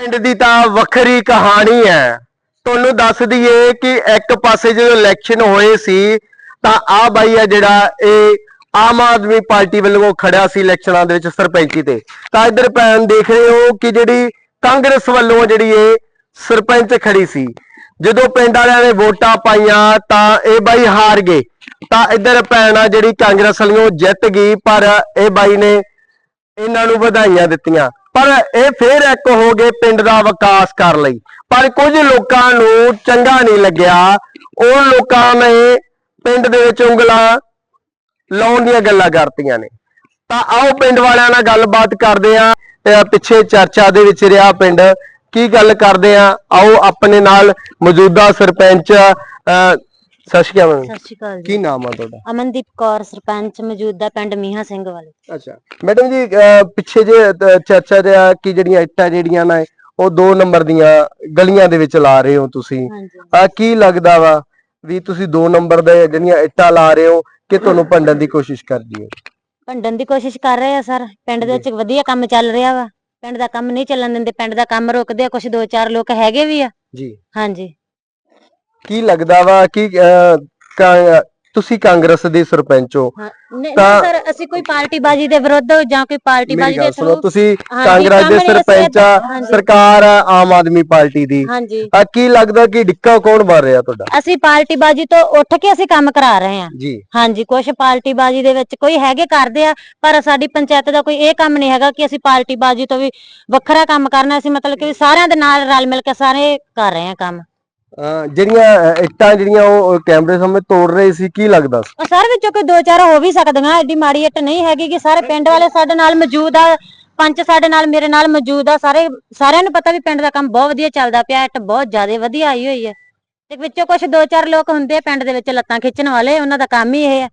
ਪਿੰਡ ਦੀ ਤਾਂ ਵੱਖਰੀ ਕਹਾਣੀ ਹੈ। ਤੁਹਾਨੂੰ ਦੱਸ ਦਈਏ ਕਿ ਇੱਕ ਪਾਸੇ ਜਦੋਂ ਇਲੈਕਸ਼ਨ ਹੋਏ ਸੀ, ਤਾਂ ਆ ਬਾਈ ਆ ਜਿਹੜਾ ਇਹ ਆਮ ਆਦਮੀ ਪਾਰਟੀ ਵੱਲੋਂ ਖੜਿਆ ਸੀ ਇਲੈਕਸ਼ਨਾਂ ਦੇ ਵਿੱਚ ਸਰਪੰਚੀ ਤੇ। ਤਾਂ ਇੱਧਰ ਭੈਣ ਦੇਖ ਰਹੇ ਹੋ ਕਿ ਜਿਹੜੀ ਕਾਂਗਰਸ ਵੱਲੋਂ ਜਿਹੜੀ ਇਹ ਸਰਪੰਚ ਖੜੀ ਸੀ। ਜਦੋਂ ਪਿੰਡ ਵਾਲਿਆਂ ਨੇ ਵੋਟਾਂ ਪਾਈਆਂ, ਤਾਂ ਇਹ ਬਾਈ ਹਾਰ ਗਏ। ਤਾਂ ਇੱਧਰ ਭੈਣ ਆ ਜਿਹੜੀ ਕਾਂਗਰਸ ਵੱਲੋਂ ਜਿੱਤ ਗਈ, ਪਰ ਇਹ ਬਾਈ ਨੇ ਇਹਨਾਂ ਨੂੰ ਵਧਾਈਆਂ ਦਿੱਤੀਆਂ। ਪਰ ਇਹ ਫੇਰ ਇੱਕ ਹੋ ਗਏ ਪਿੰਡ ਦਾ ਵਿਕਾਸ ਕਰ ਲਈ। ਪਰ ਕੁਝ ਲੋਕਾਂ ਨੂੰ ਚੰਗਾ ਨਹੀਂ ਲੱਗਿਆ। ਉਹ ਲੋਕਾਂ ਨੇ ਪਿੰਡ ਦੇ ਵਿੱਚ ਉਂਗਲਾਂ ਲਾਉਣ ਦੀਆਂ ਗੱਲਾਂ ਕਰਤੀਆਂ ਨੇ। ਤਾਂ ਆਓ ਪਿੰਡ ਵਾਲਿਆਂ ਨਾਲ ਗੱਲਬਾਤ ਕਰਦੇ ਆ ਪਿੱਛੇ ਚਰਚਾ ਦੇ ਵਿੱਚ ਰਿਹਾ ਪਿੰਡ। ਕੀ ਗੱਲ ਕਰਦੇ ਆ ਆਓ ਆਪਣੇ ਨਾਲ ਮੌਜੂਦਾ ਸਰਪੰਚ ਅਹ, ਸਤਿ ਸ਼੍ਰੀ ਅਕਾਲ। ਸਤਿ ਸ਼੍ਰੀ ਅਕਾਲ ਜੀ। ਕੀ ਨਾਮ ਆ ਤੁਹਾਡਾ? ਅਮਨਦੀਪ ਕੌਰ ਸਰਪੰਚ ਮੌਜੂਦਾ ਪਿੰਡ ਮੀਹਾ ਸਿੰਘ ਵਾਲੇ। ਅੱਛਾ। ਮੈਡਮ ਜੀ ਅਹ ਪਿੱਛੇ ਜੇ ਅਹ ਚਰਚਾ ਰਿਹਾ ਕਿ ਜਿਹੜੀਆਂ ਇੱਟਾਂ ਜਿਹੜੀਆਂ ਨਾ ਉਹ 2 ਨੰਬਰ ਦੀਆਂ ਗਲੀਆਂ ਦੇ ਵਿੱਚ ਲਾ ਰਹੇ ਹੋ ਤੁਸੀਂ। ਹਾਂਜੀ। ਆ ਕੀ ਲੱਗਦਾ ਵਾ ਵੀ ਤੁਸੀਂ 2 ਨੰਬਰ ਦੇ ਜਿਹੜੀਆਂ ਇੱਟਾਂ ਲਾ ਰਹੇ ਹੋ ਕਿ ਤੁਹਾਨੂੰ ਭੰਡਣ ਦੀ ਕੋਸ਼ਿਸ਼ ਕਰਦੀ ਹੈ? ਭੰਡਣ ਦੀ ਕੋਸ਼ਿਸ਼ ਕਰ ਰਹੇ ਆ ਸਰ। ਪਿੰਡ ਦੇ ਵਿੱਚ ਵਧੀਆ ਕੰਮ ਚੱਲ ਰਿਹਾ ਵਾ। ਪਿੰਡ ਦਾ ਕੰਮ ਨਹੀਂ ਚੱਲਣ ਦਿੰਦੇ ਪਿੰਡ ਦਾ ਕੰਮ ਰੋਕਦੇ ਆ। ਕੁਝ ਦੋ ਚਾਰ ਲੋਕ ਹੈਗੇ ਵੀ ਆ। ਜੀ। ਹਾਂਜੀ। ਕੀ ਲੱਗਦਾ ਵਾ ਕਿ ਅਹ, ਕਾ- ਤੁਸੀਂ ਕਾਂਗਰਸ ਦੇ ਸਰਪੰਚ ਹੋ? ਹਾਂ, ਨਹੀਂ ਤਾਂ- ਸਰ ਅਸੀਂ ਕੋਈ ਪਾਰਟੀ ਬਾਜੀ ਦੇ ਵਿਰੁੱਧ ਜਾਂ ਕੋਈ ਪਾਰਟੀ ਮੇਰੀ ਬਾਜੀ ਦੇ ਗੱਲ ਸੁਣੋ ਥਰੂ ਤੁਸੀਂ ਹਾਂਜੀ, ਕਾਂਗਰਸ ਦੇ ਸਰਪੰਚ ਆ ਹਾਂਜੀ। ਸਰਕਾਰ ਆ ਆਮ ਆਦਮੀ ਪਾਰਟੀ ਦੀ। ਹਾਂਜੀ। ਆ ਕੀ ਲੱਗਦਾ ਕਿ ਡਿੱਕਾ ਕੌਣ ਬਣ ਰਿਹਾ ਤੁਹਾਡਾ? ਅਸੀਂ ਪਾਰਟੀ ਬਾਜੀ ਤੋਂ ਉੱਠ ਕੇ ਅਸੀਂ ਕੰਮ ਕਰਾ ਰਹੇ ਹਾਂ। ਜੀ। ਹਾਂਜੀ ਕੁਝ ਪਾਰਟੀ ਬਾਜੀ ਦੇ ਵਿੱਚ ਕੋਈ ਹੈਗੇ ਕਰਦੇ ਆ ਪਰ ਸਾਡੀ ਪੰਚਾਇਤ ਦਾ ਕੋਈ ਇਹ ਕੰਮ ਨਹੀਂ ਹੈਗਾ ਕਿ ਅਸੀਂ ਪਾਰਟੀ ਬਾਜੀ ਤੋਂ ਵੀ ਵੱਖਰਾ ਕੰਮ ਕਰਨਾ ਅਸੀਂ ਮਤਲਬ ਕਿ ਸਾਰਿਆਂ ਦੇ ਨਾਲ ਰਲ ਮਿਲ ਕੇ ਸਾਰੇ ਕਰ ਰਹੇ ਆ ਕੰਮ। ਜਿਹੜੀਆਂ ਇੱਟਾਂ ਜਿਹੜੀਆਂ ਉਹ ਕੈਮਰੇ ਸਾਹਮਣੇ ਤੋੜ ਰਹੇ ਸੀ ਕੀ ਲੱਗਦਾ? ਸੀ ਸਾਰੇ ਵਿੱਚੋਂ ਕੋਈ ਦੋ ਚਾਰ ਹੋ ਵੀ ਸਕਦੀਆਂ ਐਡੀ ਮਾੜੀ ਇੱਟ ਨਹੀਂ ਹੈਗੀ ਕਿ ਸਾਰੇ ਪਿੰਡ ਵਾਲੇ ਸਾਡੇ ਨਾਲ ਮੌਜੂਦ ਆ ਪੰਚ ਸਾਡੇ ਨਾਲ ਮੇਰੇ ਨਾਲ ਮੌਜੂਦ ਆ ਸਾਰੇ ਸਾਰਿਆਂ ਨੂੰ ਪਤਾ ਵੀ ਪਿੰਡ ਦਾ ਕੰਮ ਬਹੁਤ ਵਧੀਆ ਚੱਲਦਾ ਪਿਆ ਇੱਟ ਬਹੁਤ ਜ਼ਿਆਦਾ ਵਧੀਆ ਆਈ ਹੋਈ ਹੈ ਤੇ ਵਿੱਚੋਂ ਕੁਝ ਦੋ ਚਾਰ ਲੋਕ ਹੁੰਦੇ ਆ ਪਿੰਡ ਦੇ ਵਿੱਚ ਲੱਤਾਂ ਖਿੱਚਣ ਵਾਲੇ ਉਹਨਾਂ ਦਾ ਕੰਮ ਹੀ ਇਹ ਹੈ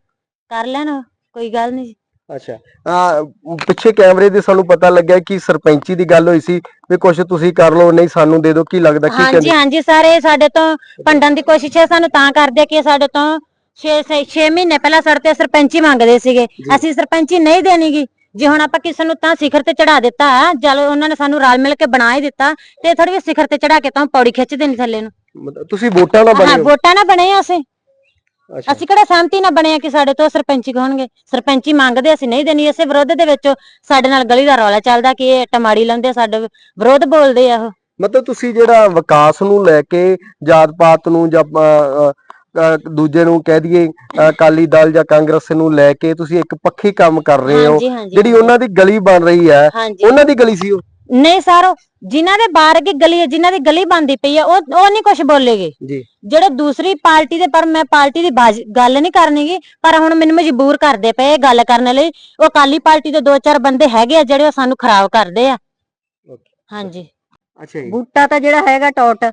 ਕਰ ਲੈਣ ਕੋਈ ਗੱਲ ਨਹੀਂ। ਅੱਛਾ। ਆ ਪਿੱਛੇ ਕੈਮਰੇ ਦੇ ਸਾਨੂੰ ਪਤਾ ਲੱਗਿਆ ਕਿ ਸਰਪੰਚੀ ਦੀ ਗੱਲ ਹੋਈ ਸੀ ਵੀ ਕੁਝ ਤੁਸੀਂ ਕਰ ਲਓ ਨਹੀਂ ਸਾਨੂੰ ਦੇ ਦਿਓ ਕੀ ਲੱਗਦਾ ਕੀ ਹਾਂਜੀ ਕਹਿੰਦੇ? ਹਾਂਜੀ ਸਾਰੇ ਸਾਡੇ ਤੋਂ ਭੰਡਣ ਦੀ ਕੋਸ਼ਿਸ਼ ਹੈ ਸਾਨੂੰ ਤਾਂ ਕਰਦੇ ਕਿ ਇਹ ਸਾਡੇ ਤੋਂ 6 6 ਮਹੀਨੇ ਪਹਿਲਾਂ ਸਾਡੇ ਤੇ ਸਰਪੰਚੀ ਮੰਗਦੇ ਸੀਗੇ। ਅਸੀਂ ਸਰਪੰਚੀ ਨਹੀਂ ਦੇਣੀਗੀ। ਜੇ ਹੁਣ ਆਪਾਂ ਕਿਸੇ ਨੂੰ ਤਾਂ ਸਿਖਰ ਤੇ ਚੜਾ ਦਿੱਤਾ ਚਲ ਉਹਨਾਂ ਨੇ ਸਾਨੂੰ ਰਲ ਮਿਲ ਕੇ ਬਣਾ ਹੀ ਦਿੱਤਾ ਤੇ ਥੋੜੀ ਵੀ ਸਿਖਰ ਤੇ ਚੜਾ ਕੇ ਤਾਂ ਪੌੜੀ ਖਿੱਚ ਦੇਣੀ ਥੱਲੇ ਨੂੰ। ਮਤਲਬ ਤੁਸੀਂ ਵੋਟਾਂ ਨਾਲ ਬਣੇ ਹਾਂ? ਹੋ ਵੋਟਾਂ ਨਾ ਬਣੇ ਆ ਅਸੀਂ। ਅੱਛਾ। ਅਸੀਂ ਕਿਹੜਾ ਸਹਿਮਤੀ ਨਾਲ ਬਣੇ ਆ ਕਿ ਸਾਡੇ ਤੋਂ ਸਰਪੰਚੀ ਕਹਣਗੇ ਸਰਪੰਚੀ ਮੰਗਦੇ ਅਸੀਂ ਨਹੀਂ ਦੇਣੀ ਇਸੇ ਵਿਰੋਧ ਦੇ ਵਿੱਚ ਸਾਡੇ ਨਾਲ ਗਲੀ ਦਾ ਰੌਲਾ ਚੱਲਦਾ ਕਿ ਇਹ ਟਮਾੜੀ ਲਾਉਂਦੇ ਸਾਡੇ ਵਿਰੋਧ ਬੋਲਦੇ ਆ ਉਹ। ਮਤਲਬ ਤੁਸੀਂ ਜਿਹੜਾ ਵਿਕਾਸ ਨੂੰ ਲੈ ਕੇ ਜਾਤ ਪਾਤ ਨੂੰ ਜਾਂ ਦੂਜੇ ਨੂੰ ਕਹਿ ਦਈਏ ਅਕਾਲੀ ਦਲ ਜਾਂ ਕਾਂਗਰਸ ਨੂੰ ਲੈ ਕੇ ਤੁਸੀਂ ਇੱਕ ਪੱਖੀ ਕੰਮ ਕਰ ਰਹੇ ਹੋ। ਜਿਹੜੀ ਉਹਨਾਂ ਦੀ ਗਲੀ ਬਣ ਰਹੀ ਹੈ ਉਹਨਾਂ ਦੀ ਗਲੀ ਸੀ ਉਹ? ਨਹੀਂ ਸਰ ਜਿਨ੍ਹਾਂ ਦੇ ਬਾਹਰ ਕੀ ਗਲੀ ਹੈ ਜਿਨ੍ਹਾਂ ਦੀ ਗਲੀ ਬੰਦੀ ਪਈ ਆ ਉਹ ਉਹ ਨਹੀਂ ਕੁਝ ਬੋਲੇਗੇ। ਜੀ। ਜਿਹੜੇ ਦੂਸਰੀ ਪਾਰਟੀ ਦੇ ਪਰ ਮੈਂ ਪਾਰਟੀ ਦੀ ਬਾਜ਼- ਗੱਲ ਨਹੀਂ ਕਰਨੀਗੀ ਪਰ ਹੁਣ ਮੈਨੂੰ ਮਜਬੂਰ ਕਰਦੇ ਪਏ ਇਹ ਗੱਲ ਕਰਨ ਲਈ। ਉਹ ਅਕਾਲੀ ਪਾਰਟੀ ਦੇ ਦੋ ਚਾਰ ਬੰਦੇ ਹੈਗੇ ਆ ਜਿਹੜੇ ਉਹ ਸਾਨੂੰ ਖਰਾਬ ਕਰਦੇ ਆ। ਹਾਂਜੀ। ਅੱਛਾ ਜੀ। ਬੂਟਾ ਤਾਂ ਜਿਹੜਾ ਹੈਗਾ ਟੋਟ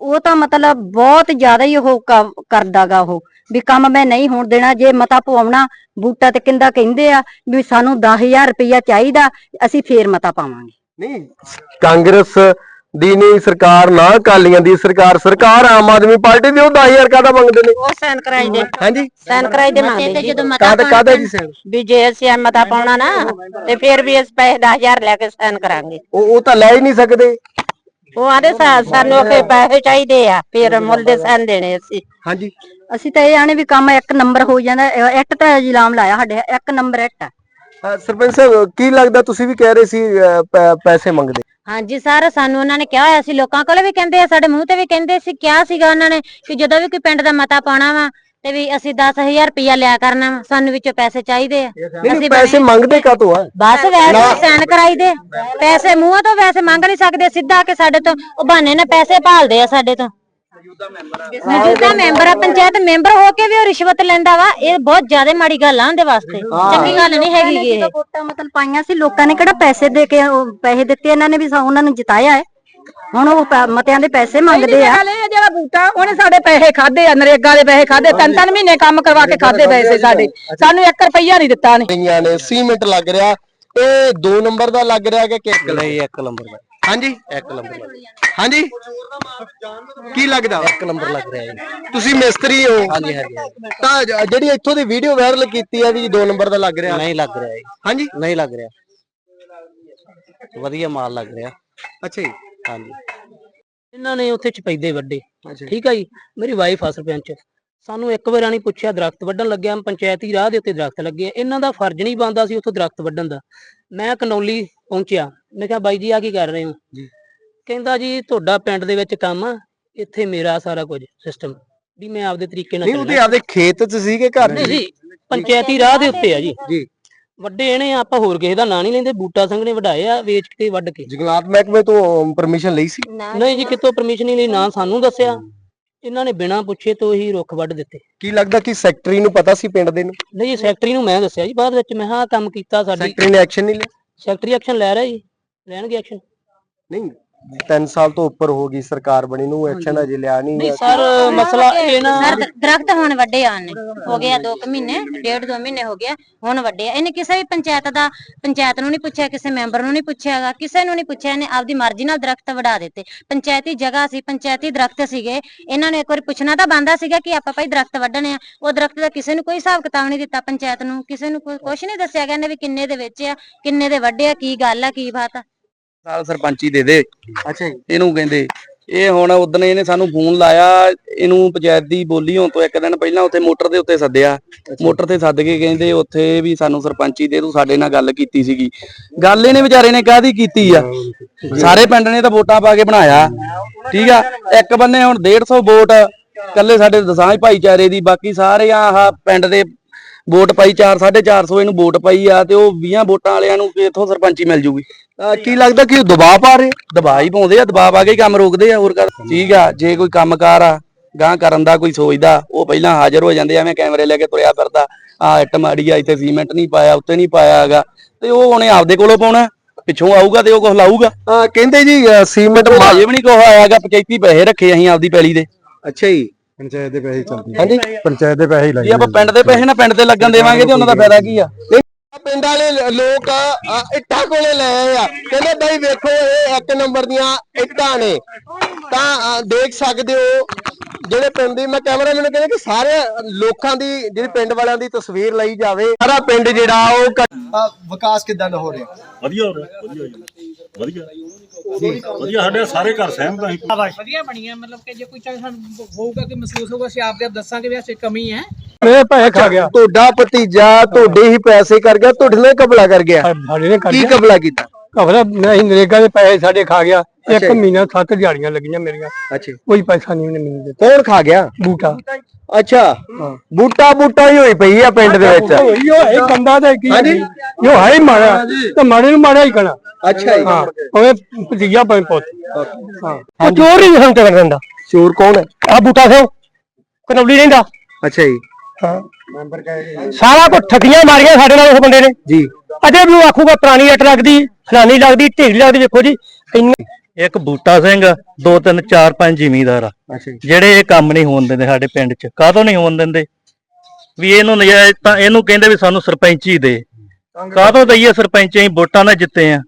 ਉਹ ਤਾਂ ਮਤਲਬ ਬਹੁਤ ਜ਼ਿਆਦਾ ਹੀ ਉਹ ਕੰਮ ਕਰਦਾਗਾ ਉਹ। ਵੀ ਕੰਮ ਮੈਂ ਨਹੀਂ ਹੋਣ ਦੇਣਾ ਜੇ ਮਤਾ ਪਵਾਉਣਾ ਬੂਟਾ ਤੇ ਕਿੰਦਾ ਕਹਿੰਦੇ ਆ ਵੀ ਸਾਨੂੰ 10000 ਰੁਪਇਆ ਚਾਹੀਦਾ ਅਸੀਂ ਫੇਰ ਮਤਾ ਪਾਵਾਂਗੇ। ਨਹੀਂ। ਕਾਂਗਰਸ ਦੀ ਨਹੀਂ ਸਰਕਾਰ ਨਾ ਅਕਾਲੀਆਂ ਦੀ ਸਰਕਾਰ ਸਰਕਾਰ ਆਮ ਆਦਮੀ ਪਾਰਟੀ ਦੀ ਉਹ 10000 ਕਾਹਦਾ ਮੰਗਦੇ ਨੇ? ਉਹ ਸਾਈਨ ਕਰਾਈ ਦੇ। ਹਾਂਜੀ। ਸਾਈਨ ਕਰਾਈ ਦੇ ਮੰਗਦੇ ਤੇ ਜੀ। ਜਦੋਂ ਮਤਾ ਕਾਹਦਾ ਪਾਉਣਾ ਜੀ ਸੈਨ ਵੀ ਜੇ ਅਸੀਂ ਮਤਾ ਪਾਉਣਾ ਨਾ ਤੇ ਫੇਰ ਵੀ ਅਸੀਂ ਪੈਸੇ 10000 ਲੈ ਕੇ ਸਾਈਨ ਕਰਾਂਗੇ। ਉਹ ਉਹ ਤਾਂ ਲੈ ਹੀ ਨਹੀਂ ਸਕਦੇ। ਉਹ ਆਦੇ ਸਾਨੂੰ ਕਿ ਪੈਸੇ ਚਾਹੀਦੇ ਆ ਫੇਰ ਮੁੱਲ ਦੇ ਸਾਈਨ ਦੇਣੇ ਅਸੀਂ। ਹਾਂਜੀ। ਅਸੀਂ ਤਾਂ ਇਹ ਆਣੇ ਵੀ ਕੰਮ ਇੱਕ ਨੰਬਰ ਹੋ ਜਾਂਦਾ। ਇੱਟ ਤਾਂ ਇਲਾਮ ਲਾਇਆ ਸਾਡੇ ਇੱਕ ਨੰਬਰ ਇੱਟ ਆ। ਅਹ ਸਰਪੰਚ ਸਾਹਿਬ ਕੀ ਲੱਗਦਾ ਤੁਸੀਂ ਵੀ ਕਹਿ ਰਹੇ ਸੀ ਪੈਸੇ ਮੰਗਦੇ? ਹਾਂਜੀ ਸਰ ਸਾਨੂੰ ਉਹਨਾਂ ਨੇ ਕਿਹਾ ਹੋਇਆ ਸੀ ਲੋਕਾਂ ਕੋਲ ਵੀ ਕਹਿੰਦੇ ਆ ਸਾਡੇ ਮੂੰਹ ਤੇ ਵੀ ਕਹਿੰਦੇ ਸੀ ਕਿਹਾ ਸੀਗਾ ਉਹਨਾਂ ਨੇ ਕਿ ਜਦੋਂ ਵੀ ਕੋਈ ਪਿੰਡ ਦਾ ਮਤਾ ਪਾਉਣਾ ਵਾ ਤੇ ਵੀ ਅਸੀਂ 10000 ਰੁਪਇਆ ਲਿਆ ਕਰਨਾ ਵਾ ਸਾਨੂੰ ਵਿੱਚੋਂ ਪੈਸੇ ਚਾਹੀਦੇ ਆ। ਅਸੀਂ ਪੈਸੇ ਮੰਗਦੇ ਕਾਤੋਂ ਆ? ਬਸ ਵੈਸੇ ਸਾਈਨ ਕਰਾਈ ਦੇ। ਪੈਸੇ ਮੂੰਹਾਂ ਤੋਂ ਵੈਸੇ ਮੰਗ ਨਹੀਂ ਸਕਦੇ ਸਿੱਧਾ ਆ ਕੇ ਸਾਡੇ ਤੋਂ ਉਹ ਬਹਾਨੇ ਨਾਲ ਪੈਸੇ ਭਾਲਦੇ ਆ ਸਾਡੇ ਤੋਂ। ਮੌਜੂਦਾ ਮੈਂਬਰ ਆ। ਪੰਚਾਇਤ ਮੈਂਬਰ ਹੋ ਕੇ ਵੀ ਉਹ ਰਿਸ਼ਵਤ ਲੈਂਦਾ ਵਾ ਇਹ ਬਹੁਤ ਜ਼ਿਆਦਾ ਮਾੜੀ ਗੱਲ ਆ ਉਹਦੇ ਵਾਸਤੇ। ਚੰਗੀ ਗੱਲ ਨਹੀਂ ਹੈਗੀ ਇਹ ਜਦੋਂ ਵੋਟਾਂ ਮਤਲਬ ਪਾਈਆਂ ਸੀ ਲੋਕਾਂ ਨੇ ਕਿਹੜਾ ਪੈਸੇ ਦੇ ਕੇ ਉਹ ਪੈਸੇ ਦਿੱਤੇ ਇਹਨਾਂ ਨੇ ਵੀ ਸਾ- ਉਹਨਾਂ ਨੂੰ ਜਿਤਾਇਆ ਹੈ। ਹੁਣ ਉਹ ਪੈ- ਮਤਿਆਂ ਦੇ ਪੈਸੇ ਮੰਗਦੇ ਆ। ਇਹ ਜਿਹੜਾ ਬੂਟਾ ਉਹਨੇ ਸਾਡੇ ਪੈਸੇ ਖਾਦੇ ਆ ਨਰੇਗਾ ਦੇ ਪੈਸੇ ਖਾਦੇ ਤਿੰਨ ਤਿੰਨ ਮਹੀਨੇ ਕੰਮ ਕਰਵਾ ਕੇ ਖਾਦੇ ਪੈਸੇ ਸਾਡੇ। ਸਾਨੂੰ 1 ਰੁਪਈਆ ਨਹੀਂ ਦਿੱਤਾ ਨੇ ਸੀਮੈਂਟ ਲੱਗ ਰਿਹਾ ਇਹ 2 ਨੰਬਰ ਦਾ ਲੱਗ ਰਿਹਾ ਕਿ ਇੱਕ ਨਹੀਂ ਇੱਕ ਨੰਬਰ ਦਾ। ਹਾਂਜੀ। ਇੱਕ ਨੰਬਰ ਲੱਗ ਹਾਂਜੀ। ਕੀ ਲੱਗਦਾ? ਇੱਕ ਨੰਬਰ ਲੱਗ ਰਿਹਾ ਜੀ। ਤੁਸੀਂ ਮਿਸਤਰੀ ਹੋ। ਹਾਂਜੀ ਹਾਂਜੀ। ਤਾਂ ਜ- ਜਿਹੜੀ ਇੱਥੋਂ ਦੀ ਵੀਡੀਓ ਵਾਇਰਲ ਕੀਤੀ ਆ ਵੀ 2 ਨੰਬਰ ਦਾ ਲੱਗ ਰਿਹਾ। ਨਹੀਂ ਲੱਗ ਰਿਹਾ ਜੀ। ਹਾਂਜੀ। ਨਹੀਂ ਲੱਗ ਰਿਹਾ। ਵਧੀਆ ਮਾਲ ਲੱਗ ਰਿਹਾ। ਅੱਛਾ ਜੀ। ਹਾਂਜੀ। ਇਹਨਾਂ ਨੇ ਉੱਥੇ ਚਪੈਦੇ ਵੱਡੇ ਅੱਛਾ ਠੀਕ ਆ ਜੀ। ਮੇਰੀ ਵਾਈਫ ਆ ਸਰਪੰਚ। ਸਾਨੂੰ ਇੱਕ ਵਾਰ ਨਹੀਂ ਪੁੱਛਿਆ ਦਰਖਤ ਵੱਢਣ ਲੱਗਿਆ ਪੰਚਾਇਤੀ ਰਾਹ ਦੇ ਉੱਤੇ ਦਰਖਤ ਲੱਗੇ ਆ। ਇਹਨਾਂ ਦਾ ਫਰਜ਼ ਨਹੀਂ ਬਣਦਾ ਸੀ ਉੱਥੋਂ ਦਰਖਤ ਵੱਢਣ ਦਾ। ਮੈਂ ਕਨੌਲੀ ਪਹੁੰਚਿਆ। ਮੈਂ ਕਿਹਾ ਬਾਈ ਜੀ ਆ ਕੀ ਕਰ ਰਹੇ ਹੋ? ਜੀ। ਕਹਿੰਦਾ ਜੀ ਤੁਹਾਡਾ ਪਿੰਡ ਦੇ ਵਿੱਚ ਕੰਮ ਆ ਇੱਥੇ ਮੇਰਾ ਸਾਰਾ ਕੁਝ ਸਿਸਟਮ ਵੀ ਮੈਂ ਆਪਦੇ ਤਰੀਕੇ ਨਾਲ ਨਹੀਂ ਉਹਦੇ ਚੱਲਣਾ। ਆਪਦੇ ਖੇਤ 'ਚ ਸੀਗੇ ਘਰ ਨਹੀਂ ਜੀ। ਪੰਚਾਇਤੀ ਰਾਹ ਦੇ ਉੱਤੇ ਆ ਜੀ। ਜੀ। ਵੱਡੇ ਇਹਨੇ ਆਪਾਂ ਹੋਰ ਕਿਸੇ ਦਾ ਨਾਂ ਨਹੀਂ ਲੈਂਦੇ ਬੂਟਾ ਸਿੰਘ ਨੇ ਵਢਾਏ ਆ ਵੇਚ ਕੇ ਵੱਢ ਕੇ। ਜੰਗਲਾਤ ਮਹਿਕਮੇ ਤੋਂ ਪਰਮਿਸ਼ਨ ਲਈ ਸੀ? ਨਹੀਂ ਜੀ ਕਿਤੋਂ ਪਰਮਿਸ਼ਨ ਨਹੀਂ ਲਈ ਨਾ ਸਾਨੂੰ ਦੱਸਿਆ। ਇਹਨਾਂ ਨੇ ਬਿਨਾਂ ਪੁੱਛੇ ਤੋਂ ਹੀ ਰੁੱਖ ਵੱਢ ਦਿੱਤੇ। ਕੀ ਲੱਗਦਾ ਕਿ ਸੈਕਟਰੀ ਨੂੰ ਪਤਾ ਸੀ ਪਿੰਡ ਦੇ ਨੂੰ? ਨਹੀਂ ਜੀ ਸੈਕਟਰੀ ਨੂੰ ਮੈਂ ਦੱਸਿਆ ਜੀ ਬਾਅਦ ਵਿੱਚ ਮੈਂ ਹਾਂ ਕੰਮ ਕੀਤਾ ਸਾਡੀ। ਸੈਕਟਰੀ ਨੇ ਐਕਸ਼ਨ ਨਹੀਂ ਲਿਆ? ਸੈਕਟਰੀ ਐਕਸ਼ਨ ਲੈ ਰਿਹਾ ਜੀ ਲੈਣਗੇ ਐਕਸ਼ਨ ਨਹੀਂ 3 ਸਾਲ ਤੋਂ ਉੱਪਰ ਹੋ ਗਈ ਸਰਕਾਰ ਬਣੀ ਨੂੰ ਐਕਸ਼ਨ ਅਜੇ ਲਿਆ ਨਹੀਂ ਨਹੀਂ ਸਰ ਮਸਲਾ ਇਹ ਨਾ ਸਰ ਦਰਖਤ ਹੁਣ ਵੱਡੇ ਆਣ ਨੇ ਹੋ ਗਿਆ 2 ਮਹੀਨੇ ਡੇਢ ਦੋ ਮਹੀਨੇ ਹੋ ਗਿਆ ਹੁਣ ਵੱਡੇ ਆ। ਇਹਨੇ ਕਿਸੇ ਵੀ ਪੰਚਾਇਤ ਦਾ ਪੰਚਾਇਤ ਨੂੰ ਨਹੀਂ ਪੁੱਛਿਆ ਕਿਸੇ ਮੈਂਬਰ ਨੂੰ ਨਹੀਂ ਪੁੱਛਿਆਗਾ ਕਿਸੇ ਨੂੰ ਨਹੀਂ ਪੁੱਛਿਆ ਇਹਨੇ ਆਪਦੀ ਮਰਜ਼ੀ ਨਾਲ ਦਰਖਤ ਵਢਾ ਦਿੱਤੇ। ਪੰਚਾਇਤੀ ਜਗ੍ਹਾ ਸੀ ਪੰਚਾਇਤੀ ਦਰਖਤ ਸੀਗੇ। ਇਹਨਾਂ ਨੂੰ ਇੱਕ ਵਾਰੀ ਪੁੱਛਣਾ ਤਾਂ ਬੰਦਾ ਸੀਗਾ ਕਿ ਆਪਾਂ ਭਾਈ ਦਰਖਤ ਵੱਢਣੇ ਆ। ਉਹ ਦਰਖਤ ਦਾ ਕਿਸੇ ਨੂੰ ਕੋਈ ਹਿਸਾਬ ਕਿਤਾਬ ਨਹੀਂ ਦਿੱਤਾ ਪੰਚਾਇਤ ਨੂੰ ਕਿਸੇ ਨੂੰ ਕੁਝ ਨਹੀਂ ਦੱਸਿਆ ਗਿਆ ਇਹਨੇ ਵੀ ਕਿੰਨੇ ਦੇ ਵਿੱਚ ਆ ਕਿੰਨੇ ਦੇ ਵੱਡੇ ਆ ਕੀ ਗੱਲ ਆ ਕੀ ਬਾਤ ਆ। ਸਾਲ ਸਰਪੰਚੀ ਦੇ ਦੇ। ਅੱਛਾ ਜੀ। ਇਹਨੂੰ ਕਹਿੰਦੇ ਇਹ ਹੁਣ ਉਦੋਂ ਇਹਨੇ ਸਾਨੂੰ ਫੋਨ ਲਾਇਆ ਇਹਨੂੰ ਪੰਚਾਇਤ ਦੀ ਬੋਲੀ ਹੋਣ ਤੋਂ ਇੱਕ ਦਿਨ ਪਹਿਲਾਂ ਉੱਥੇ ਮੋਟਰ ਦੇ ਉੱਤੇ ਸੱਦਿਆ। ਮੋਟਰ ਤੇ ਸੱਦ ਕੇ ਕਹਿੰਦੇ ਉੱਥੇ ਵੀ ਸਾਨੂੰ ਸਰਪੰਚੀ ਦੇ ਤੂੰ ਸਾਡੇ ਨਾਲ ਗੱਲ ਕੀਤੀ ਸੀਗੀ। ਗੱਲ ਇਹਨੇ ਵਿਚਾਰੇ ਨੇ ਕਾਹਦੀ ਕੀਤੀ ਆ? ਸਾਰੇ ਪਿੰਡ ਨੇ ਤਾਂ ਵੋਟਾਂ ਪਾ ਕੇ ਬਣਾਇਆ। ਠੀਕ ਆ? ਇੱਕ ਬੰਨੇ ਹੁਣ 150 ਵੋਟ ਕੱਲੇ ਸਾਡੇ ਦਸਾਂਝ ਭਾਈਚਾਰੇ ਦੀ ਬਾਕੀ ਸਾਰੇ ਆਹ ਪਿੰਡ ਦੇ ਵੋਟ ਪਾਈ 4 450 ਇਹਨੂੰ ਵੋਟ ਪਾਈ ਆ ਤੇ ਉਹ 20 ਵੋਟਾਂ ਵਾਲਿਆਂ ਨੂੰ ਕਿੱਥੋਂ ਸਰਪੰਚੀ ਮਿਲ ਜੂਗੀ। ਅਹ ਕੀ ਲੱਗਦਾ ਕਿ ਉਹ ਦਬਾਅ ਪਾ ਰਹੇ? ਦਬਾਅ ਹੀ ਪਾਉਂਦੇ ਆ ਦਬਾਅ ਪਾ ਕੇ ਹੀ ਕੰਮ ਰੋਕਦੇ ਆ ਹੋਰ ਕਰ ਠੀਕ ਆ ਜੇ ਕੋਈ ਕੰਮਕਾਰ ਆ ਗਾਂ ਕਰਨ ਦਾ ਕੋਈ ਸੋਚਦਾ ਉਹ ਪਹਿਲਾਂ ਹਾਜ਼ਰ ਹੋ ਜਾਂਦੇ ਆ, ਐਵੇਂ ਕੈਮਰੇ ਲੈ ਕੇ ਤੁਰਿਆ ਫਿਰਦਾ। ਆ ਇੱਟ ਮਾੜੀ ਆ ਇੱਥੇ ਸੀਮੈਂਟ ਨਹੀਂ ਪਾਇਆ ਉੱਤੇ ਨਹੀਂ ਪਾਇਆ ਹੈਗਾ। ਤੇ ਉਹ ਉਹਨੇ ਆਪਦੇ ਕੋਲੋਂ ਪਾਉਣਾ ਪਿੱਛੋਂ ਆਊਗਾ ਤੇ ਉਹ ਕੁਝ ਲਾਊਗਾ। ਅਹ ਕਹਿੰਦੇ ਜੀ ਅਹ ਸੀਮੈਂਟ ਹਜੇ ਵੀ ਨਹੀਂ ਕੁਝ ਆਇਆਗਾ ਪੰਚਾਇਤੀ ਪੈਸੇ ਰੱਖੇ ਅਸੀਂ ਆਪਦੀ ਪੈਲੀ ਦੇ। ਅੱਛਾ ਜੀ। ਪੰਚਾਇਤ ਦੇ ਪੈਸੇ ਚੱਲਦੇ। ਹਾਂਜੀ। ਪੰਚਾਇਤ ਦੇ ਪੈਸੇ ਹੀ ਜੇ ਆਪਾਂ ਪਿੰਡ ਦੇ ਪੈਸੇ ਨਾ ਪਿੰਡ ਤੇ ਲੱਗਣ ਦੇਵਾਂਗੇ ਤੇ ਉਹਨਾਂ ਦਾ ਫਾਇਦਾ ਕੀ ਆ? ਪਿੰਡ ਵਾਲੇ ਲੋਕ ਅਹ, ਇੱਟਾਂ ਕੋਲੇ ਲੈ ਆਏ ਆ। ਕਹਿੰਦੇ ਬਾਈ ਵੇਖੋ ਇਹ ਇੱਕ ਨੰਬਰ ਦੀਆਂ ਇੱਟਾਂ ਨੇ। ਤਾਂ ਅਹ, ਦੇਖ ਸਕਦੇ ਹੋ ਜਿਹੜੇ ਪਿੰਡ ਦੀ ਮੈਂ ਕੈਮਰਾਮੈਨ ਨੂੰ ਕਹਿੰਦਾ ਕਿ ਸਾਰੇ ਲੋਕਾਂ ਦੀ ਜਿਹੜੀ ਪਿੰਡ ਵਾਲਿਆਂ ਦੀ ਤਸਵੀਰ ਲਈ ਜਾਵੇ। ਸਾਰਾ ਪਿੰਡ ਜਿਹੜਾ ਉਹ ਵਿਕਾਸ ਕਿਦਾਂ ਦਾ ਹੋ ਰਿਹਾ? ਵਧੀਆ ਹੋ ਰਿਹਾ ਵਧੀਆ ਵਧੀਆ। ਵਧੀਆ ਸਾਡੇ ਸਾਰੇ ਘਰ ਸਹਿਮਤ ਅਸੀਂ। ਵਧੀਆ ਬਣੀਆਂ ਮਤਲਬ ਕਿ ਜੇ ਕੋਈ ਚਾਹੇ ਸਾਨੂੰ ਹੋਊਗਾ ਕਿ ਮਹਿਸੂਸ ਹੋਊਗਾ ਅਸੀਂ ਆਪਦੇ ਆਪ ਦੱਸਾਂਗੇ ਵੀ ਐਸੇ ਕਮੀ ਹੈ। ਇਹ ਪੈਸੇ ਖਾ ਗਿਆ। ਤੁਹਾਡਾ ਭਤੀਜਾ ਤੁਹਾਡੇ ਹੀ ਪੈਸੇ ਕਰ ਗਿਆ ਤੁਹਾਡੇ ਨਾਲ ਕਬਲਾ ਕਰ ਗਿਆ। ਕੀ ਕਬਲਾ ਕੀਤਾ? ਕਬਰਾ ਨਹੀਂ ਨਰੇਗਾ ਦੇ ਪੈਸੇ ਸਾਡੇ ਖਾ ਗਿਆ। ਇੱਕ ਅੱਛਾ ਜੀ। ਮਹੀਨਾ ਸੱਤ ਦਿਹਾੜੀਆਂ ਲੱਗੀਆਂ ਮੇਰੀਆਂ। ਅੱਛਾ ਕੋਈ ਪੈਸਾ ਨਹੀਂ ਉਹਨੇ ਮੈਨੂੰ ਦਿੱਤਾ। ਕੌਣ ਖਾ ਗਿਆ? ਬੂਟਾ। ਅੱਛਾ। ਬੂਟਾ ਬੂਟਾ ਹੀ ਹੋਈ ਪਈ ਆ ਪਿੰਡ ਦੇ ਵਿੱਚ। ਯੋ ਇਹ ਬੰਦਾ ਤੇ ਕੀ ਹਾਂਜੀ। ਯੋ ਹੈ ਹੀ ਮਾੜਾ। ਤੇ ਮਾੜੇ ਨੂੰ ਮਾੜਾ ਹੀ ਕਹਣਾ। ਅੱਛਾ ਜੀ। ਹਾਂ ਉਹ ਭਤੀਜਾ ਪੈ ਪੁੱਤ। ਹਾਂ। ਉਹ ਚੋਰ ਹੀ ਹੰਟ ਕਰ ਦਿੰਦਾ। ਚੋਰ ਕੌਣ ਹੈ? ਆ ਬੂਟਾ ਸਿੰਘ। ਕਨੌਲੀ ਰਹਿੰਦਾ। ਅੱਛਾ ਜੀ। ਸਾਰਾ ਕੁਝ ਠੱਗੀਆਂ ਮਾਰੀਆਂ ਸਾਡੇ ਨਾਲ ਉਸ ਬੰਦੇ ਨੇ। ਜੀ। ਅਜੇ ਵੀ ਉਹ ਆਖੂਗਾ ਪੁਰਾਣੀ ਇੱਟ ਲੱਗਦੀ ਫਲਾਨੀ ਲੱਗਦੀ ਢੇਰੀ ਲੱਗਦੀ ਵੇਖੋ ਜੀ ਇੰਨੀ ਇੱਕ ਬੂਟਾ ਸਿੰਘ ਦੋ ਤਿੰਨ ਚਾਰ ਪੰਜ ਜ਼ਿਮੀਂਦਾਰ ਆ। ਜਿਹੜੇ ਇਹ ਕੰਮ ਨਹੀਂ ਹੋਣ ਦਿੰਦੇ ਸਾਡੇ ਪਿੰਡ 'ਚ ਕਾਹਤੋਂ ਨਹੀਂ ਹੋਣ ਦਿੰਦੇ? ਵੀ ਇਹਨੂੰ ਨਜਾਇਜ਼ ਤਾਂ ਇਹਨੂੰ ਕਹਿੰਦੇ ਵੀ ਸਾਨੂੰ ਸਰਪੰਚੀ ਦੇ। ਕਾਹਤੋਂ ਦਈਏ ਸਰਪੰਚ ਵੋਟਾਂ ਨਾਲ ਜਿੱਤੇ ਆ।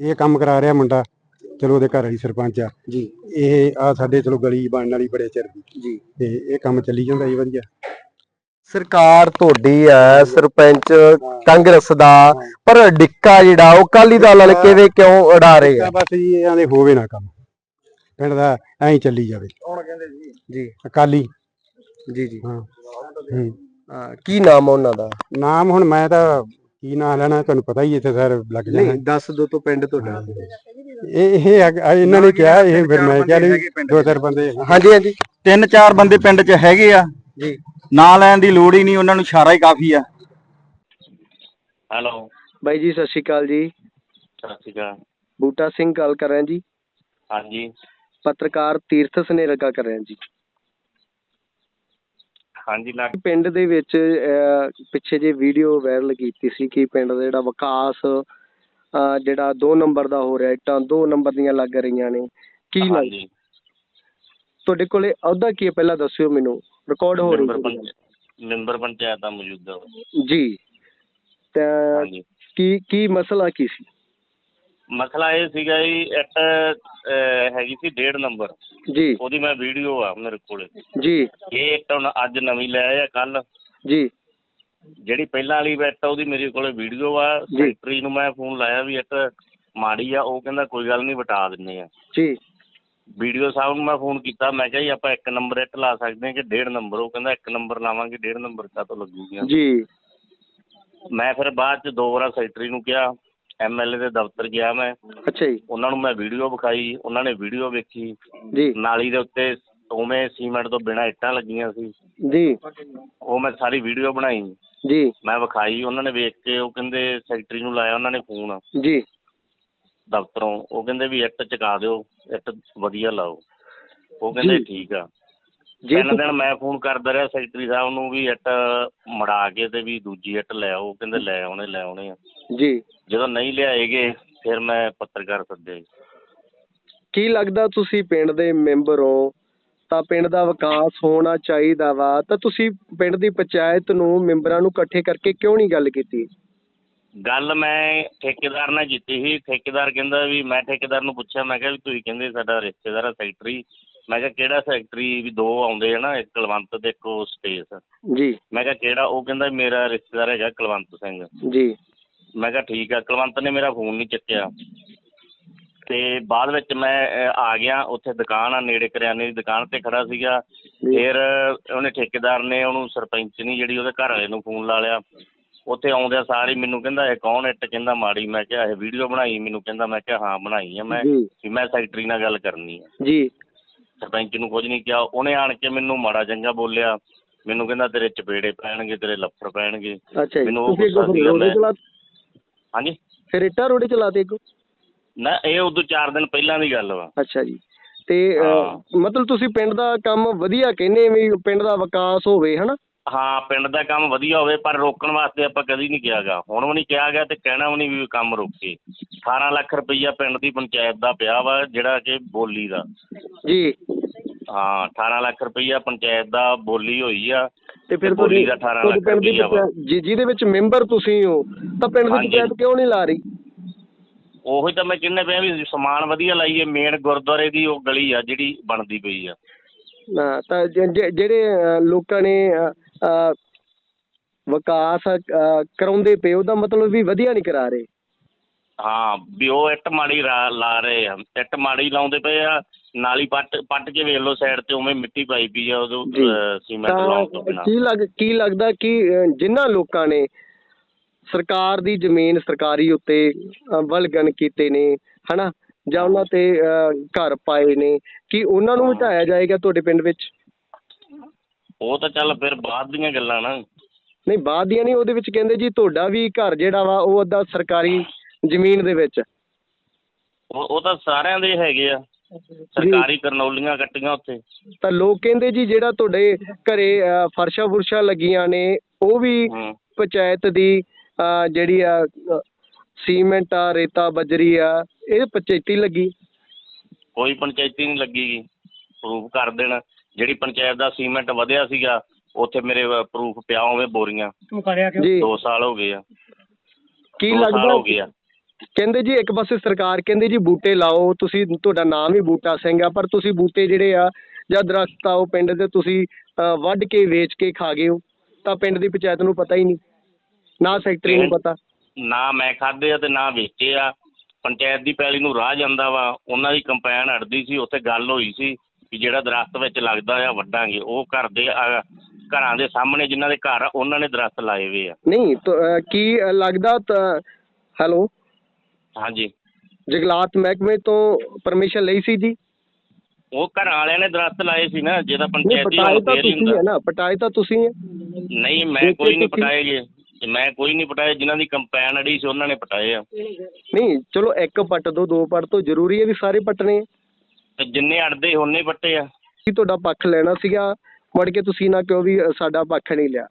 ਇਹ ਕੰਮ ਕਰਾ ਰਿਹਾ ਮੁੰਡਾ। ਚਲੋ ਉਹਦੇ ਘਰ ਵਾਲੀ ਸਰਪੰਚ ਆ। ਜੀ। ਇਹ ਆ ਸਾਡੇ ਚਲੋ ਗਲੀ ਬਣਨ ਵਾਲੀ ਬੜੇ ਚਿਰ ਦੀ। ਜੀ। ਤੇ ਇਹ ਕੰਮ ਚੱਲੀ ਜਾਂਦਾ ਜੀ ਵਧੀਆ। ਸਰਕਾਰ ਤੁਹਾਡੀ ਹੈ ਸਰਪੰਚ ਕਾਂਗਰਸ ਦਾ ਪਰ ਡਿੱਕਾ ਜਿਹੜਾ ਉਹ ਕਾਲੀ ਦਲ ਵਾਲੇ ਕਿਵੇਂ ਕਿਉਂ ਉਡਾ ਰਹੇ ਆ ਬਸ ਜੀ ਇਹਨਾਂ ਦੇ ਹੋਵੇ ਨਾ ਕੰਮ। ਪਿੰਡ ਦਾ ਐਂ ਚੱਲੀ ਜਾਵੇ। ਜੀ? ਅਕਾਲੀ। ਜੀ ਜੀ। ਹਾਂ। ਕੀ ਨਾਮ ਉਹਨਾਂ ਦਾ? ਨਾਮ ਹੁਣ ਮੈਂ ਤਾਂ ਕੀ ਨਾਂ ਲੈਣਾ ਤੁਹਾਨੂੰ ਪਤਾ ਹੀ ਇੱਥੇ ਸਰ ਲੱਗ ਜਾਣਾ। ਨਹੀਂ ਦੱਸ ਦੋ ਤੋਂ ਪਿੰਡ ਤੁਹਾਡਾ ਇਹ ਇਹਨਾਂ ਨੇ ਕਿਹਾ ਇਹ ਫਿਰ ਮੈਂ ਕਿਹਾ ਨਹੀਂ ਦੋ ਚਾਰ ਬੰਦੇ ਹਾਂਜੀ ਹਾਂਜੀ। ਤਿੰਨ ਚਾਰ ਬੰਦੇ ਪਿੰਡ 'ਚ ਹੈਗੇ ਆ। ਜੀ। ਨਾਂ ਲੈਣ ਦੀ ਲੋੜ ਹੀ ਨਹੀਂ ਉਹਨਾਂ ਨੂੰ ਇਸ਼ਾਰਾ ਹੀ ਕਾਫੀ ਆ। ਹੈਲੋ। ਬਾਈ ਜੀ ਸਤਿ ਸ਼੍ਰੀ ਅਕਾਲ ਜੀ। ਸਤਿ ਸ਼੍ਰੀ ਅਕਾਲ। ਬੂਟਾ ਸਿੰਘ ਗੱਲ ਕਰ ਰਿਹਾ ਜੀ। ਹਾਂਜੀ। ਪੱਤਰਕਾਰ ਤੀਰਥ ਸਨੇਲ ਗੱਲ ਕਰ ਰਿਹਾ ਜੀ। ਹਾਂਜੀ ਲੱਗ ਪਿੰਡ ਦੇ ਵਿੱਚ ਅਹ, ਪਿੱਛੇ ਜੇ ਵੀਡੀਓ ਵਾਇਰਲ ਕੀਤੀ ਸੀ ਕਿ ਪਿੰਡ ਦਾ ਜਿਹੜਾ ਵਿਕਾਸ ਅਹ, ਜਿਹੜਾ 2 ਨੰਬਰ ਦਾ ਹੋ ਰਿਹਾ ਇੱਟਾਂ 2 ਨੰਬਰ ਦੀਆਂ ਲੱਗ ਰਹੀਆਂ ਨੇ। ਕੀ ਲੱਗ ਹਾਂਜੀ ਤੁਹਾਡੇ ਕੋਲੇ ਅਹੁਦਾ ਕੀ ਹੈ? ਪਹਿਲਾਂ ਦੱਸਿਓ ਮੈਨੂੰ। ਰਿਕਾਰਡ ਹੋ ਮੈਂਬਰ ਰਹੀ ਹੈ। ਪੰਚ ਮੈਂਬਰ ਪੰਚਾਇਤ ਦਾ ਮੌਜੂਦਾ ਜੀ। ਤਾਂ ਹਾਂਜੀ। ਕੀ ਕੀ ਮਸਲਾ ਕੀ ਸੀ? ਮਸਲਾ ਇਹ ਸੀਗਾ ਜੀ ਇੱਕ ਅਹ, ਹੈਗੀ ਸੀ ਡੇਢ ਨੰਬਰ ਜੀ। ਉਹਦੀ ਮੈਂ ਵੀਡੀਓ ਆ ਮੇਰੇ ਕੋਲੇ। ਜੀ। ਇਹ ਇੱਕ ਹੁਣ ਅੱਜ ਨਵੀਂ ਲੈ ਆ ਕੱਲ ਜੀ। ਜਿਹੜੀ ਪਹਿਲਾਂ ਵਾਲੀ ਬੈਟ ਆ ਉਹਦੀ ਮੇਰੇ ਕੋਲੇ ਵੀਡੀਓ ਆ। ਸੈਕਟਰੀ ਨੂੰ ਮੈਂ ਫੋਨ ਲਾਇਆ ਵੀ ਇੱਕ ਮਾੜੀ ਆ ਉਹ ਕਹਿੰਦਾ ਕੋਈ ਗੱਲ ਨਹੀਂ ਵਟਾ ਦਿੰਨੇ ਆ। ਜੀ। ਵੀਡੀਓ ਸਾਹਿਬ ਨੂੰ ਮੈਂ ਫੋਨ ਕੀਤਾ ਮੈਂ ਕਿਹਾ ਜੀ ਆਪਾਂ ਇੱਕ ਨੰਬਰ ਇੱਟ ਲਾ ਸਕਦੇ ਹਾਂ ਕਿ ਡੇਢ ਨੰਬਰ ਉਹ ਕਹਿੰਦਾ ਇੱਕ ਨੰਬਰ ਲਾਵਾਂਗੇ ਡੇਢ ਨੰਬਰ ਕਾਹਤੋਂ ਲੱਗੂਗੀਆਂ? ਜੀ। ਮੈਂ ਫਿਰ ਬਾਅਦ ਚ ਦੋ ਵਾਰ ਸੈਕਟਰੀ ਨੂੰ ਕਿਹਾ ਐਮਐਲਏ ਦੇ ਦਫ਼ਤਰ ਗਿਆ ਮੈਂ। ਅੱਛਾ ਜੀ। ਉਹਨਾਂ ਨੂੰ ਮੈਂ ਵੀਡੀਓ ਵਿਖਾਈ ਉਹਨਾਂ ਨੇ ਵੀਡੀਓ ਵੇਖੀ। ਜੀ। ਨਾਲੀ ਦੇ ਉੱਤੇ ਉਵੇਂ ਸੀਮੈਂਟ ਤੋਂ ਬਿਨਾਂ ਇੱਟਾਂ ਲੱਗੀਆਂ ਸੀ। ਜੀ। ਉਹ ਮੈਂ ਸਾਰੀ ਵੀਡੀਓ ਬਣਾਈ। ਜੀ। ਮੈਂ ਵਿਖਾਈ ਉਹਨਾਂ ਨੇ ਵੇਖ ਕੇ ਉਹ ਕਹਿੰਦੇ ਸੈਕਟਰੀ ਨੂੰ ਲਾਇਆ ਉਹਨਾਂ ਨੇ ਫੋਨ। ਜੀ। ਦਫ਼ਤਰੋਂ ਉਹ ਕਹਿੰਦੇ ਵੀ ਇੱਟ ਚਕਾ ਦਿਓ ਇੱਟ ਵਧੀਆ ਲਾਓ। ਉਹ ਕਹਿੰਦੇ। ਠੀਕ ਆ। ਜੇ ਤਿੰਨ ਦਿਨ ਮੈਂ ਫੋਨ ਕਰਦਾ ਰਿਹਾ ਸੈਕਟਰੀ ਸਾਹਿਬ ਨੂੰ ਵੀ ਇੱਟ ਮੜਾ ਕੇ ਤੇ ਵੀ ਦੂਜੀ ਇੱਟ ਲੈ ਆਓ। ਕਹਿੰਦੇ ਲੈ ਆਉਣੇ ਲੈ ਆਉਣੇ ਆ। ਜੀ। ਜਦੋਂ ਨਹੀਂ ਲਿਆਏਗੇ ਫਿਰ ਮੈਂ ਪੱਤਰਕਾਰ ਸੱਦੇ ਕੀ ਲੱਗਦਾ ਤੁਸੀਂ ਪਿੰਡ ਦੇ ਮੈਂਬਰ ਹੋ? ਤਾਂ ਪਿੰਡ ਦਾ ਵਿਕਾਸ ਹੋਣਾ ਚਾਹੀਦਾ ਵਾ। ਤਾਂ ਤੁਸੀਂ ਪਿੰਡ ਦੀ ਪੰਚਾਇਤ ਨੂੰ ਮੈਂਬਰਾਂ ਨੂੰ ਇਕੱਠੇ ਕਰਕੇ ਕਿਉਂ ਨਹੀਂ ਗੱਲ ਕੀਤੀ? ਗੱਲ ਮੈਂ ਠੇਕੇਦਾਰ ਨਾਲ ਕੀਤੀ ਸੀ। ਠੇਕੇਦਾਰ ਕਹਿੰਦਾ ਵੀ ਮੈਂ ਠੇਕੇਦਾਰ ਨੂੰ ਪੁੱਛਿਆ ਮੈਂ ਕਿਹਾ ਵੀ ਤੁਸੀਂ ਕਹਿੰਦੇ ਸਾਡਾ ਰਿਸ਼ਤੇਦਾਰ ਆ ਸੈਕਟਰੀ। ਮੈਂ ਕਿਹਾ ਕਿਹੜਾ ਸੈਕਟਰੀ? ਵੀ ਦੋ ਆਉਂਦੇ ਆ ਨਾ ਇੱਕ ਕੁਲਵੰਤ ਤੇ ਇੱਕ ਉਹ ਸਪੇਸ ਜੀ। ਮੈਂ ਕਿਹਾ ਕਿਹੜਾ? ਉਹ ਕਹਿੰਦਾ ਮੇਰਾ ਰਿਸ਼ਤੇਦਾਰ ਹੈਗਾ ਕੁਲਵੰਤ ਸਿੰਘ। ਜੀ। ਮੈਂ ਕਿਹਾ ਠੀਕ ਆ। ਕੁਲਵੰਤ ਨੇ ਮੇਰਾ ਫੋਨ ਨਹੀਂ ਚੱਕਿਆ। ਤੇ ਬਾਅਦ ਵਿੱਚ ਮੈਂ ਆ ਗਿਆ ਉੱਥੇ ਦੁਕਾਨ ਆ ਨੇੜੇ ਕਰਿਆਨੇ ਦੀ ਦੁਕਾਨ ਤੇ ਖੜਾ ਸੀਗਾ। ਫਿਰ ਉਹਨੇ ਠੇਕੇਦਾਰ ਨੇ ਉਹਨੂੰ ਸਰਪੰਚਨੀ ਜਿਹੜੀ ਉਹਦੇ ਘਰ ਵਾਲੇ ਨੂੰ ਫੋਨ ਲਾ ਲਿਆ। ਉੱਥੇ ਆਉਂਦਿਆਂ ਸਾਰੀ ਮੈਨੂੰ ਕਹਿੰਦਾ ਇਹ ਕੌਣ ਇੱਟ ਕਹਿੰਦਾ ਮਾੜੀ। ਮੈਂ ਕਿਹਾ ਇਹ ਵੀਡੀਓ ਬਣਾਈ? ਮੈਨੂੰ ਕਹਿੰਦਾ ਮੈਂ ਕਿਹਾ ਹਾਂ ਬਣਾਈ ਆ ਮੈਂ ਵੀ ਮੈਂ ਸੈਕਟਰੀ ਨਾਲ ਗੱਲ ਕਰਨੀ ਆ। ਜੀ। ਸਰਪੰਚ ਨੂੰ ਕੁਝ ਨਹੀਂ ਕਿਹਾ। ਉਹਨੇ ਆਣ ਕੇ ਮੈਨੂੰ ਮਾੜਾ ਚੰਗਾ ਬੋਲਿਆ। ਮੈਨੂੰ ਕਹਿੰਦਾ ਤੇਰੇ ਚਪੇੜੇ ਪੈਣਗੇ ਤੇਰੇ ਲੱਫੜ ਪੈਣਗੇ। ਮੈਨੂੰ ਉਹ ਗੁੱਸਾ ਸੀਗਾ, ਮੈਂ- ਹਾਂਜੀ? ਫਿਰ ਇੱਟਾਂ ਰੋੜੇ ਚਲਾਤੇ ਅੱਗੋਂ ਨਾ ਇਹ ਉਦੋਂ 4 ਦਿਨ ਪਹਿਲਾਂ ਦੀ ਗੱਲ ਵਾ। ਅੱਛਾ ਜੀ। ਤੇ ਅਹ। ਮਤਲਬ ਤੁਸੀਂ ਪਿੰਡ ਦਾ ਕੰਮ ਵਧੀਆ ਕਹਿੰਦੇ ਵੀ ਪਿੰਡ ਦਾ ਵਿਕਾਸ ਹੋਵੇ ਹਨਾ? ਹਾਂ ਪਿੰਡ ਦਾ ਕੰਮ ਵਧੀਆ ਹੋਵੇ ਪਰ ਰੋਕਣ ਵਾਸਤੇ ਆਪਾਂ ਕਦੀ ਨਹੀਂ ਕਿਹਾਗਾ ਹੁਣ ਵੀ ਨਹੀਂ ਕਿਹਾ ਗਿਆ ਤੇ ਕਹਿਣਾ ਵੀ ਨਹੀਂ ਵੀ ਕੰਮ ਰੋਕੇ। 18 ਲੱਖ ਰੁਪਈਆ ਪਿੰਡ ਦੀ ਪੰਚਾਇਤ ਦਾ ਪਿਆ ਵਾ ਜਿਹੜਾ ਕਿ ਬੋਲੀ ਦਾ। ਜੀ। ਹਾਂ 18 ਲੱਖ ਰੁਪਈਆ ਪੰਚਾਇਤ ਦਾ ਬੋਲੀ ਹੋਈ ਆ। ਤੇ ਫਿਰ ਬੋਲੀ ਦਾ 18 ਤੁਹਾਡੀ ਲੱਖ ਪਿੰਡ ਦੀ ਰੁਪਈਆ ਵਾ। ਪੰਚਾਇਤ ਜੀ ਜਿਹਦੇ ਵਿੱਚ ਮੈਂਬਰ ਤੁਸੀਂ ਹੋ ਤਾਂ ਪਿੰਡ ਦੀ ਹਾਂਜੀ। ਪੰਚਾਇਤ ਕਿਉਂ ਨਹੀਂ ਲਾ ਰਹੀ? ਉਹੀ ਤਾਂ ਮੈਂ ਕਹਿੰਦਾ ਪਿਆ ਵੀ ਸਮਾਨ ਵਧੀਆ ਲਾਈਏ ਮੇਨ ਗੁਰਦੁਆਰੇ ਦੀ ਉਹ ਗਲੀ ਆ ਜਿਹੜੀ ਬਣਦੀ ਪਈ ਆ। ਨਾ ਤਾਂ ਜ- ਜ- ਜਿਹੜੇ ਲੋਕਾਂ ਨੇ ਵਿਕਾਸ ਕਰਾਉਂਦੇ ਪਏ ਉਹਦਾ ਮਤਲਬ ਵੀ ਵਧੀਆ ਨਹੀਂ ਕਰਾ ਰਹੇ। ਹਾਂ ਵੀ ਉਹ ਇੱਟ ਮਾੜੀ ਰਾ- ਲਾ ਰਹੇ ਆ। ਇੱਟ ਮਾੜੀ ਲਾਉਂਦੇ ਪਏ ਆ ਨਾਲੀ ਪੱਟ ਪੱਟ ਕੇ ਵੇਖ ਲਓ ਸਾਈਡ ਤੇ ਉਵੇਂ ਮਿੱਟੀ ਪਾਈ ਪਈ ਆ ਉਦੋਂ ਜੀ। ਸੀਮੈਂਟ ਲਾਉਣ ਤੋਂ ਤਾਂ ਬਿਨਾਂ। ਕੀ ਲੱਗ ਕੀ ਲੱਗਦਾ ਕਿ ਜਿਨ੍ਹਾਂ ਲੋਕਾਂ ਨੇ ਸਰਕਾਰ ਦੀ ਜ਼ਮੀਨ ਸਰਕਾਰੀ ਉੱਤੇ ਅਹ, ਵਲਗਣ ਕੀਤੇ ਨੇ ਹਨਾ? ਜਾਂ ਉਹਨਾਂ ਤੇ ਘਰ ਪਾਏ ਨੇ ਕੀ ਉਹਨਾਂ ਨੂੰ ਹਟਾਇਆ ਜਾਏਗਾ ਤੁਹਾਡੇ ਪਿੰਡ ਵਿੱਚ? ਉਹ ਤਾਂ ਚੱਲ ਫਿਰ ਬਾਅਦ ਦੀਆਂ ਗੱਲਾਂ ਨਾ। ਨਹੀਂ ਬਾਅਦ ਦੀਆਂ ਨਹੀਂ ਉਹਦੇ ਵਿੱਚ ਕਹਿੰਦੇ ਜੀ ਤੁਹਾਡਾ ਵੀ ਘਰ ਜਿਹੜਾ ਵਾ ਉਹ ਅੱਧਾ ਸਰਕਾਰੀ ਜ਼ਮੀਨ ਦੇ ਵਿੱਚ। ਉਹ ਉਹ ਤਾਂ ਸਾਰਿਆਂ ਦੇ ਹੈਗੇ ਆ। ਸਰਕਾਰੀ ਕਰਨੌਲੀਆਂ ਕੱਟੀਆਂ ਉੱਥੇ। ਤਾਂ ਲੋਕ ਕਹਿੰਦੇ ਜੀ ਜਿਹੜਾ ਤੁਹਾਡੇ ਘਰੇ ਫਰਸ਼ਾਂ ਫੁਰਸ਼ਾਂ ਲੱਗੀਆਂ ਨੇ ਉਹ ਵੀ ਪੰਚਾਇਤ ਦੀ ਜਿਹੜੀ ਆ ਸੀਮੈਂਟ ਆ ਰੇਤਾ ਬਜਰੀ ਆ ਇਹ ਪੰਚਾਇਤੀ ਲੱਗੀ? ਕੋਈ ਪੰਚਾਇਤੀ ਨਹੀਂ ਲੱਗੀਗੀ ਪ੍ਰੂਫ ਕਰ ਦੇਣ। ਜਿਹੜੀ ਪੰਚਾਇਤ ਦਾ ਸੀਮੈਂਟ ਵਧਿਆ ਸੀਗਾ ਉੱਥੇ ਮੇਰੇ ਪ੍ਰੂਫ ਪਿਆ ਹੋਵੇ ਬੋਰੀਆਂ। ਜੀ। 2 ਸਾਲ ਹੋ ਗਏ ਆ। ਕੀ ਲੱਗਦਾ? ਹੋ ਗਏ ਆ। ਕਹਿੰਦੇ ਜੀ ਇੱਕ ਪਾਸੇ ਸਰਕਾਰ ਕਹਿੰਦੇ ਜੀ ਬੂਟੇ ਲਾਓ ਤੁਸੀਂ ਤੁਹਾਡਾ ਨਾਮ ਹੀ ਬੂਟਾ ਸਿੰਘ ਆ ਪਰ ਤੁਸੀਂ ਬੂਟੇ ਜਿਹੜੇ ਆ ਜਾਂ ਦਰਖਤ ਆ ਉਹ ਪਿੰਡ ਦੇ ਤੁਸੀਂ ਵੱਢ ਕੇ ਵੇਚ ਕੇ ਖਾ ਗਏ ਹੋ। ਤਾਂ ਪਿੰਡ ਦੀ ਪੰਚਾਇਤ ਨੂੰ ਪਤਾ ਹੀ ਨਹੀਂ। ਨਾ ਸੈਕਟਰੀ ਨੂੰ ਪਤਾ। ਨਾ ਮੈਂ ਖਾਦੇ ਆ ਤੇ ਨਾ ਵੇਚੇ ਆ। ਪੰਚਾਇਤ ਦੀ ਪੈਲੀ ਨੂੰ ਰਾਹ ਜਾਂਦਾ ਵਾ। ਉਹਨਾਂ ਦੀ ਕੰਪੈਨ ਅੜਦੀ ਸੀ ਉੱਥੇ ਗੱਲ ਹੋਈ ਸੀ ਕਿ ਜਿਹੜਾ ਦਰਖਤ ਵਿੱਚ ਲੱਗਦਾ ਆ ਵੱਢਾਂਗੇ। ਉਹ ਘਰ ਦੇ ਘਰਾਂ ਦੇ ਸਾਹਮਣੇ ਜਿਨ੍ਹਾਂ ਦੇ ਘਰ ਆ, ਉਹਨਾਂ ਨੇ ਦਰਖਤ ਲਾਏ ਹੋਏ ਆ। ਨਹੀਂ ਤਾਂ, ਅਹ, ਕੀ ਅਹ, ਲੱਗਦਾ ਤਾਂ ਹੈਲੋ? ਹਾਂਜੀ। ਜਗਲਾਤ ਮਹਿਕਮੇ ਤੋਂ ਪਰਮਿਸ਼ਨ ਲਈ ਸੀ ਜੀ? ਉਹ ਘਰਾਂ ਵਾਲਿਆਂ ਨੇ ਦਰਖਤ ਲਾਏ ਸੀ ਨਾ ਜਿਹਦਾ ਨਹੀਂ ਪੰਚਾਇਤੀ ਪਟਾਏ ਤਾਂ ਤੁਸੀਂ ਹੈ ਨਾ ਪਟਾਏ ਤਾਂ ਤੁਸੀਂ ਹੈ। ਨਹੀਂ ਮੈਂ ਦੇਖੇ ਕੋਈ ਨਹੀਂ ਤੁਸੀਂ- ਪਟਾਏ ਜੇ। ਮੈਂ ਕੋਈ ਨਹੀਂ ਪਟਾਏ ਜਿਨ੍ਹਾਂ ਦੀ ਕੰਪੈਨ ਅੜੀ ਸੀ ਉਹਨਾਂ ਨੇ ਪਟਾਏ ਆ। ਨਹੀਂ ਚਲੋ ਇੱਕ ਪੱਟ ਦੋ ਦੋ ਪੱਟ ਤੋਂ ਜ਼ਰੂਰੀ ਹੈ ਵੀ ਸਾਰੇ ਪੱਟਣੇ ਆ। ਤੇ ਜਿੰਨੇ ਅੜਦੇ ਉਹਨੇ ਪੱਟੇ ਆ। ਕੀ ਤੁਹਾਡਾ ਪੱਖ ਲੈਣਾ ਸੀਗਾ ਮੁੜ ਕੇ ਤੁਸੀਂ ਨਾ ਕਿਉਂ ਵੀ ਸਾਡਾ ਪੱਖ ਨਹੀਂ ਲਿਆ।